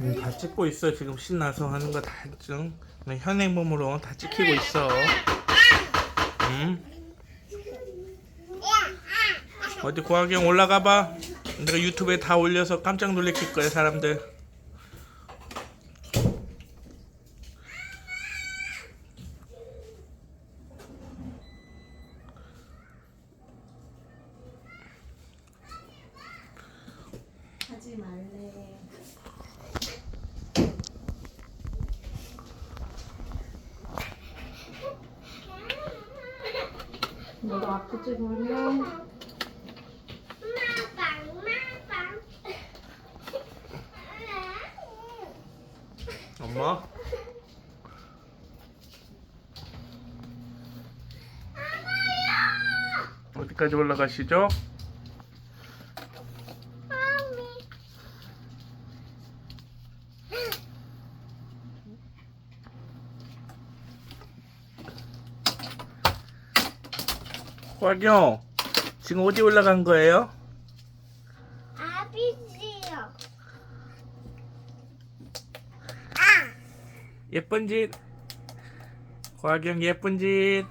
음, 다 찍고 있어 지금 신나서 하는 거 다 지금 현행범으로 다 찍히고 있어. 음. 어디 고학영 올라가 봐. 내가 유튜브에 다 올려서 깜짝 놀래킬 거야 사람들. 하지 말래. 너도 아프지 그러면? 엄마. 어디까지 올라가시죠? 화경 지금 어디 올라간 거예요? 아비지요. 예쁜 짓 화경 예쁜 짓